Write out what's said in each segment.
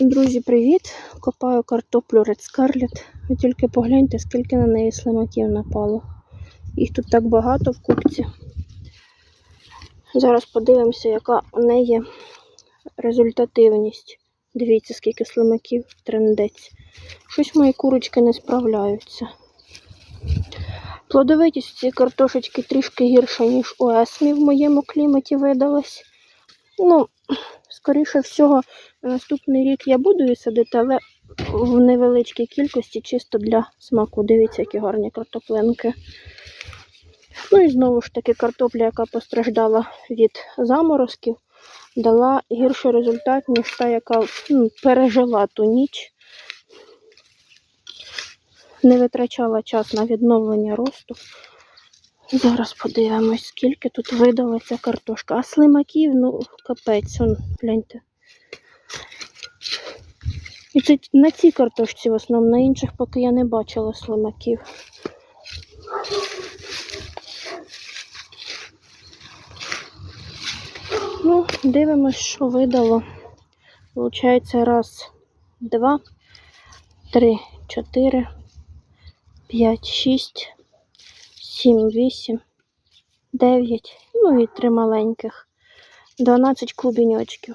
Друзі, привіт! Копаю картоплю Red Scarlet. Ви тільки погляньте, скільки на неї слимаків напало. Їх тут так багато в купці. Зараз подивимося, яка у неї результативність. Дивіться, скільки слимаків трендець. Щось мої курочки не справляються. Плодовитість цієї картошечки трішки гірша, ніж у Есмі в моєму кліматі видалась. Ну, скоріше всього, наступний рік я буду її садити, але в невеличкій кількості, чисто для смаку. Дивіться, які гарні картоплинки. Ну і знову ж таки картопля, яка постраждала від заморозків, дала гірший результат, ніж та, яка ну, пережила ту ніч. Не витрачала час на відновлення росту. Зараз подивимось, скільки тут видала ця картошка. А слимаків, ну, капець, он, гляньте. І це на цій картошці в основному, на інших поки я не бачила слимаків. Ну, дивимось, що видало. Получається раз, два, три, чотири, п'ять, шість, сім, вісім, дев'ять, ну і три маленьких. 12 клубіньочків.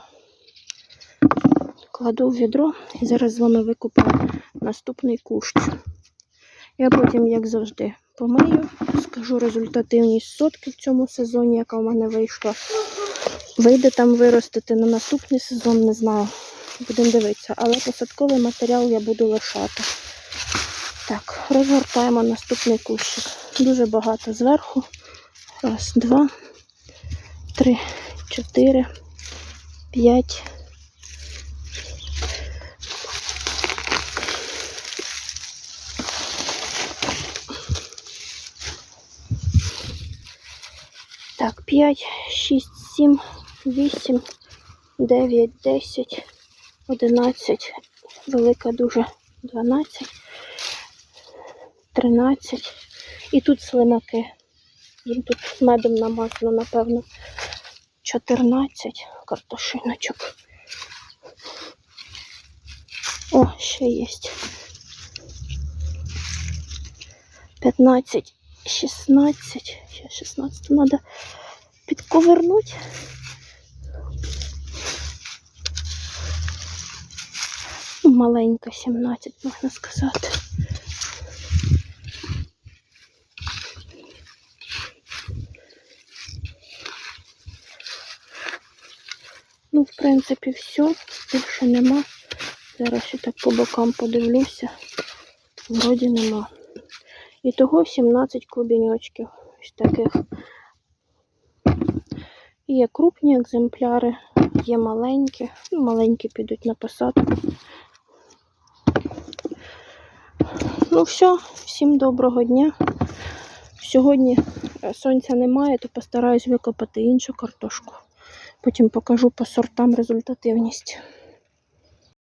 Кладу в відро і зараз з вами викупаю наступний кущ. Я потім, як завжди, помию, скажу результативність сотки в цьому сезоні, яка в мене вийшла. Вийде там виростити на наступний сезон, не знаю. Будемо дивитися. Але посадковий матеріал я буду лишати. Так, розгортаємо наступний кущик. Дуже багато зверху. Раз, два, три, чотири, п'ять. Так, 5, 6, 7, 8, 9, 10, 11, велика дуже 12, 13. І тут слимаки. Їм тут медом намазано, напевно, 14 картошиночок. О, ще є. 15, 16, ще 16 треба підковернути. Маленька 17, можна сказати. Ну, в принципі, все, більше нема. Зараз ще так по бокам подивлюся. Вроді нема. І того 17 клубіньочків. Ось таких. Є крупні екземпляри, є маленькі. Ну, маленькі підуть на посадку. Ну все, всім доброго дня. Сьогодні е, сонця немає, то постараюсь викопати іншу картошку. Потім покажу по сортам результативність.